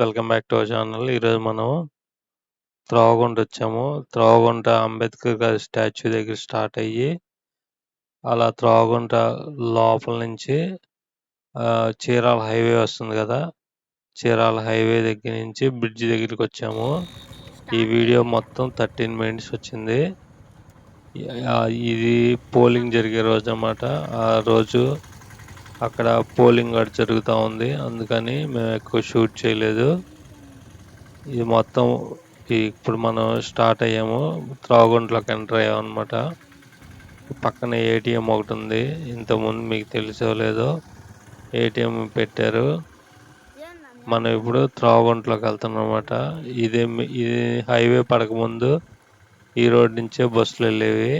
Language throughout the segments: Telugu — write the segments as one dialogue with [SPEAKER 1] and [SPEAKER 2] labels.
[SPEAKER 1] Welcome back to our channel. ఈరోజు మనం త్రోవగుంట వచ్చాము. త్రోవగుంట అంబేద్కర్ గారి స్టాచ్యూ దగ్గర స్టార్ట్ అయ్యి అలా త్రోవగుంట లోపల నుంచి చీరాల హైవే వస్తుంది కదా! చీరాల హైవే దగ్గర నుంచి బ్రిడ్జ్ దగ్గరికి వచ్చాము. ఈ వీడియో మొత్తం 13 మినిట్స్ వచ్చింది. ఇది పోలింగ్ జరిగే రోజన్నమాట. ఆ రోజు అక్కడ పోలింగ్ కూడా జరుగుతూ ఉంది. అందుకని మేము ఎక్కువ షూట్ చేయలేదు. ఇది మొత్తం ఇప్పుడు మనం స్టార్ట్ అయ్యాము. త్రాగుంట్లోకి ఎంటర్ అయ్యామన్నమాట. పక్కన ఏటీఎం ఒకటి ఉంది. ఇంతకుముందు మీకు తెలిసో లేదో ఏటీఎం పెట్టారు. మనం ఇప్పుడు త్రాగుంట్లోకి వెళ్తున్నాం అనమాట ఇదే ఇది హైవే పడకముందు ఈ రోడ్ నుంచే బస్సులు వెళ్ళేవి.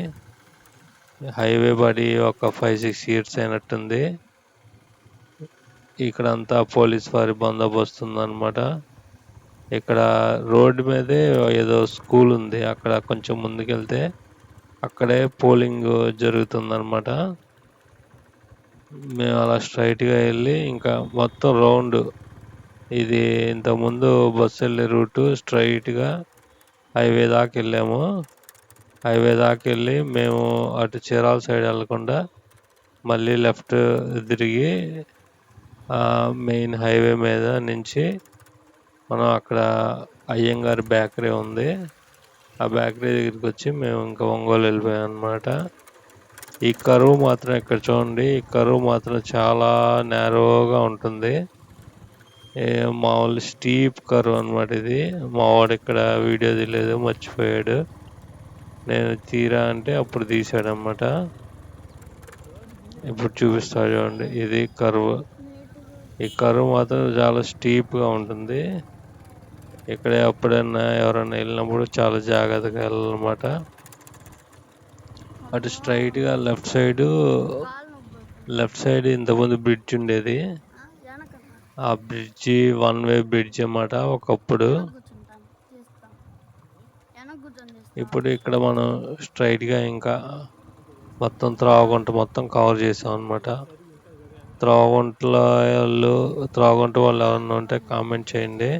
[SPEAKER 1] హైవే పడి ఒక 5, 6 ఇయర్స్ అయినట్టుంది. ఇక్కడ అంతా పోలీస్ వారి బందోబస్తు ఉందన్నమాట. ఇక్కడ రోడ్డు మీదే ఏదో స్కూల్ ఉంది. అక్కడ కొంచెం ముందుకెళ్తే అక్కడే పోలింగ్ జరుగుతుందన్నమాట. మేము అలా స్ట్రైట్గా వెళ్ళి ఇంకా మొత్తం రౌండ్ ఇది ఇంతకుముందు బస్సు వెళ్ళే రూటు స్ట్రైట్గా హైవే దాకా వెళ్ళాము. హైవే దాకా వెళ్ళి మేము అటు చీరాల సైడ్ వెళ్ళకుండా మళ్ళీ లెఫ్ట్ తిరిగి మెయిన్ హైవే మీద నుంచి మనం అక్కడ అయ్యంగార్ బేకరీ ఉంది. ఆ బేకరీ దగ్గరికి వచ్చి మేము ఇంకా ఒంగోలు వెళ్ళిపోయాం అనమాట ఈ కరువు మాత్రం ఇక్కడ చూడండి. ఈ కరువు మాత్రం చాలా నేరోగా ఉంటుంది. మామూలు స్టీప్ కరువు అన్నమాట ఇది. మా వాడు ఇక్కడ వీడియో తీయలేదు మర్చిపోయాడు. నేను తీరా అంటే అప్పుడు తీసాడనమాట ఇప్పుడు చూపిస్తా చూడండి. ఇది కరువు ఈ కరువు మాత్రం చాలా స్టీప్‌గా ఉంటుంది. ఇక్కడ ఎప్పుడైనా ఎవరైనా వెళ్ళినప్పుడు చాలా జాగ్రత్తగా వెళ్ళాలన్నమాట. అటు స్ట్రైట్గా లెఫ్ట్ సైడు లెఫ్ట్ సైడ్ ఇంతకుముందు బ్రిడ్జ్ ఉండేది. ఆ బ్రిడ్జి వన్ వే బ్రిడ్జ్ అన్నమాట ఒకప్పుడు. ఇప్పుడు ఇక్కడ మనం స్ట్రైట్గా ఇంకా మొత్తం త్రాగుంట మొత్తం కవర్ చేసాం అనమాట త్రోవగుంటలో వాళ్ళు త్రోవగుంట వాళ్ళు ఏమన్నా ఉంటే కామెంట్ చేయండి.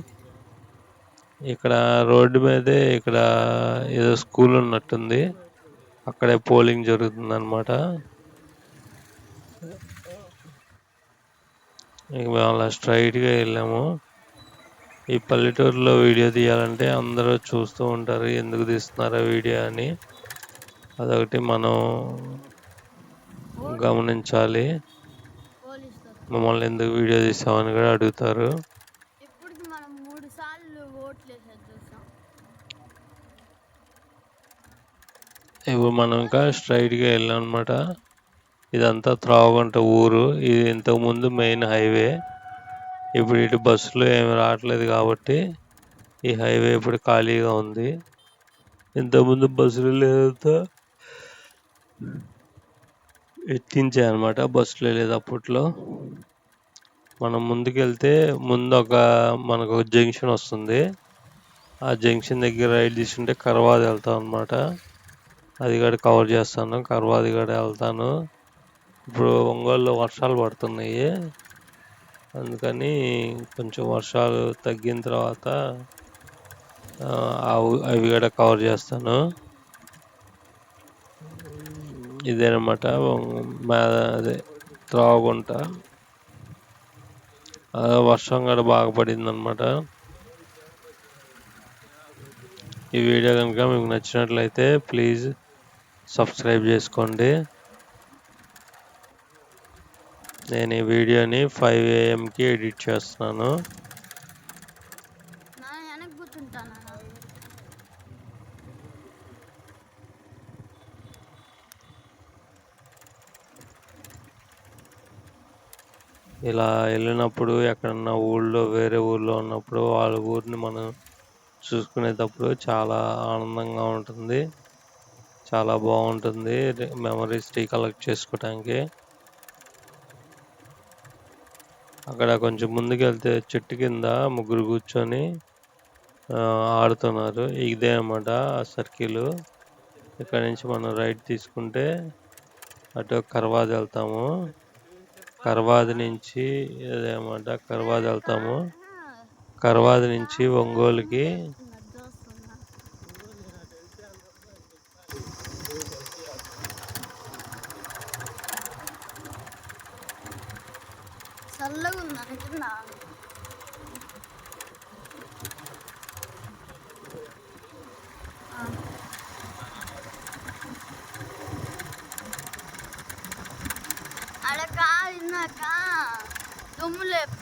[SPEAKER 1] ఇక్కడ రోడ్డు మీదే ఇక్కడ ఏదో స్కూల్ ఉన్నట్టుంది. అక్కడే పోలింగ్ జరుగుతుందన్నమాట. ఇక మేము అలా స్ట్రైట్గా వెళ్ళాము. ఈ పల్లెటూరులో వీడియో తీయాలంటే అందరూ చూస్తూ ఉంటారు. ఎందుకు తీస్తున్నారా వీడియో అని. అదొకటి మనం గమనించాలి. మమ్మల్ని ఎందుకు వీడియో తీసావని కూడా అడుగుతారు. ఇప్పుడు మనం ఇంకా స్ట్రెయిట్‌గా వెళ్ళామన్నమాట. ఇదంతా త్రోవగుంట ఊరు. ఇది ఇంతకుముందు మెయిన్ హైవే. ఇప్పుడు ఇటు బస్సులు ఏమి రావట్లేదు కాబట్టి ఈ హైవే ఇప్పుడు ఖాళీగా ఉంది. ఇంతకుముందు బస్సులు లేదంతా ఎత్తించారన్నమాట. బస్సులో లేదు అప్పట్లో. మనం ముందుకెళ్తే ముందు ఒక మనకు ఒక జంక్షన్ వస్తుంది. ఆ జంక్షన్ దగ్గర రైడ్ తీసుకుంటే కర్వాది వెళ్తాం అనమాట అది కూడా కవర్ చేస్తాను. కర్వాది కూడా వెళ్తాను. ఇప్పుడు ఒంగోలులో వర్షాలు పడుతున్నాయి. అందుకని కొంచెం వర్షాలు తగ్గిన తర్వాత అవి కూడా కవర్ చేస్తాను. ఇదేనమాట మా అదే త్రాగుంట అదే వర్షం కూడా బాగా పడిందనమాట ఈ వీడియో కనుక మీకు నచ్చినట్లయితే ప్లీజ్ సబ్స్క్రైబ్ చేసుకోండి. నేను ఈ వీడియోని ఫైవ్ ఏఎంకి ఎడిట్ చేస్తున్నాను. ఇలా వెళ్ళినప్పుడు ఎక్కడన్నా ఊళ్ళో వేరే ఊళ్ళో ఉన్నప్పుడు వాళ్ళ ఊరిని మనం చూసుకునేటప్పుడు చాలా ఆనందంగా ఉంటుంది. చాలా బాగుంటుంది. మెమరీస్ రీకలెక్ట్ చేసుకోవటానికి. అక్కడ కొంచెం ముందుకెళ్తే చెట్టు కింద ముగ్గురు కూర్చొని ఆడుతున్నారు. ఇదే అన్నమాట ఆ సర్కిల్. ఇక్కడ నుంచి మనం రైట్ తీసుకుంటే అటు కర్వాది వెళ్తాము. కర్వాది నుంచి అదేమంట కర్వాది వెళ్తాము.
[SPEAKER 2] కర్వాది నుంచి ఒంగోలుకి
[SPEAKER 3] mulher.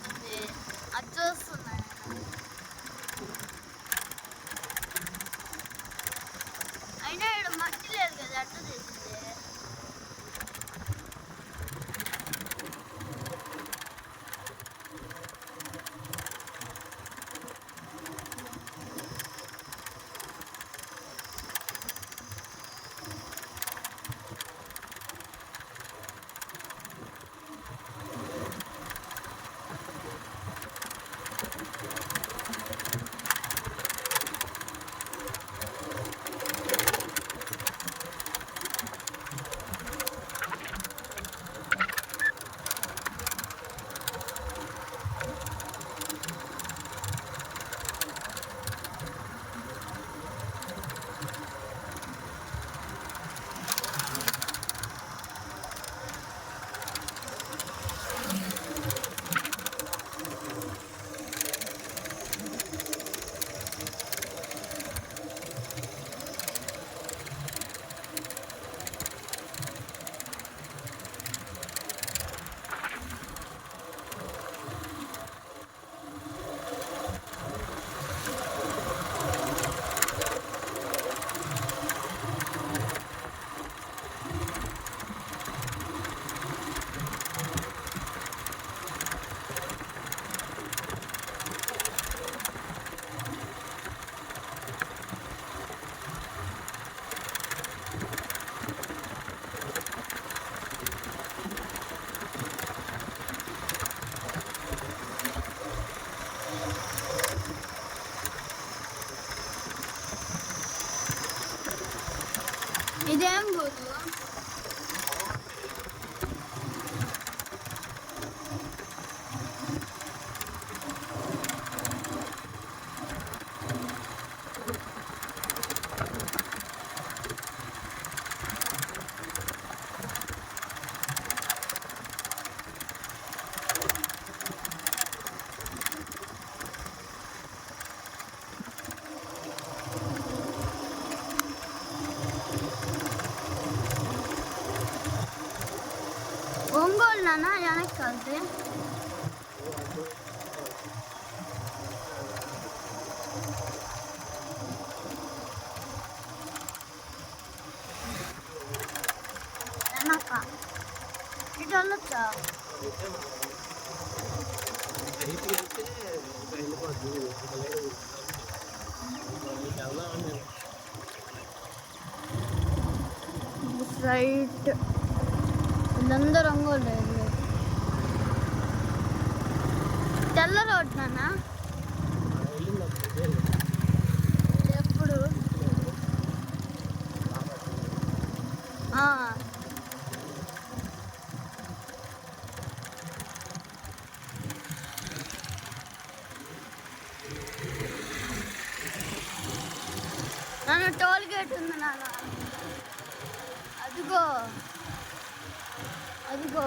[SPEAKER 3] ఇదేం గురు ఒంగోలు నాన్న వెనక్కి కలిసి వెనక ఇటు వెళ్ళొచ్చా రైట్ వీళ్ళందరూ ఒంగోలు తెల్ల రోడ్ నాన్న. ఎప్పుడు? నన్ను నాన్న టోల్ గేట్ ఉంది నాన్న. అదిగో. అదిగో.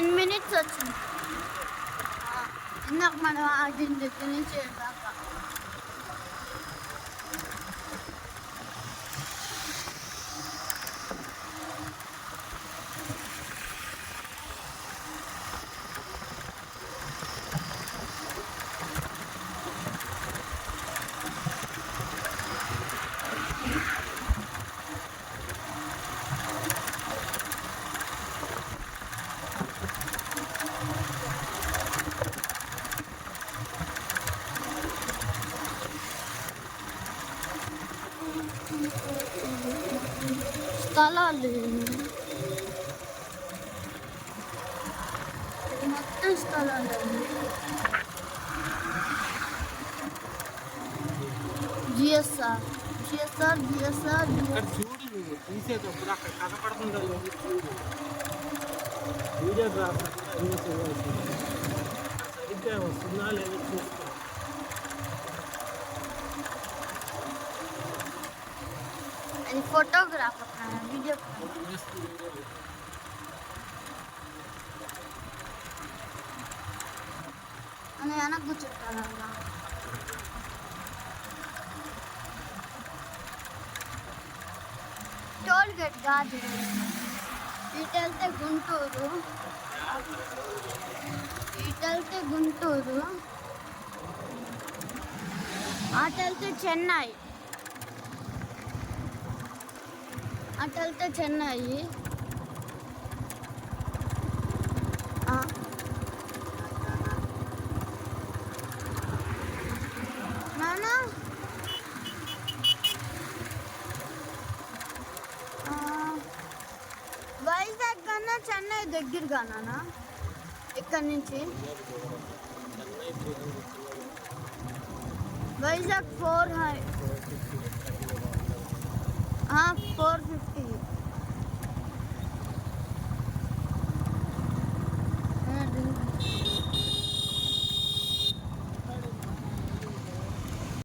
[SPEAKER 2] టెన్ మినిట్స్ వచ్చింది ఆ, ఇందాక మనం ఆడిన దగ్గర నుంచి
[SPEAKER 3] చూడు నువ్వు తీసేటప్పుడు అక్కడ కనపడుతుందా లేదు చూడు వీడియోగ్రాఫర్ కూడా అన్నీ చేయాల్సింది సరిగ్గా వస్తుందా లేదో చూసుకో
[SPEAKER 2] అది ఫోటోగ్రాఫర్ వీడియో అని వెనక్కి కూర్చుంటారన్న టోల్ గేట్ కాదు ఇది. గుంటూరు ఇటు గుంటూరు అటు చెన్నై అటు వెళ్తే చెన్నై ఆ. నానా ఆ, వైజాగ్ కన్నా చెన్నై దగ్గరగా నానా ఇక్కడ నుంచి Vizag four high four fifty